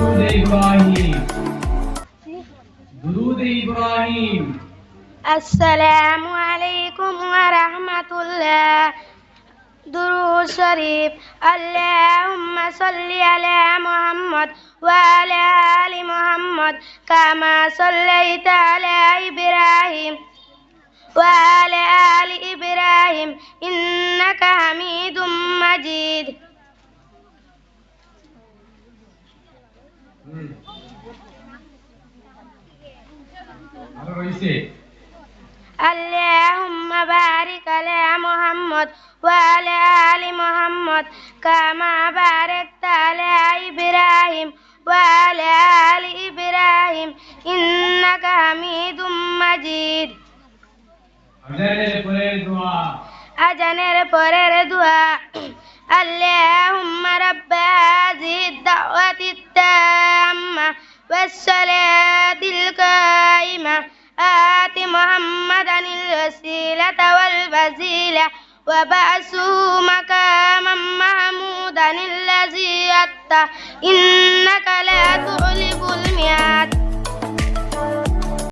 إبراهيم درود إبراهيم السلام عليكم ورحمة الله دروس شريف اللهم صل على محمد وعلى آل محمد كما صليت على إبراهيم اللهم بارك على محمد وعلى آل محمد كما باركت على إبراهيم وعلى آل إبراهيم إنك حميد مجيد আজানের পরে দোয়া أجنر পরের দোয়া اللهم رب هذه الدعوة التامة والصلاة القائمة. آت محمدا الوسيلة والفضيلة وبعثه مقاما محمودا الذي أتى. الميعاد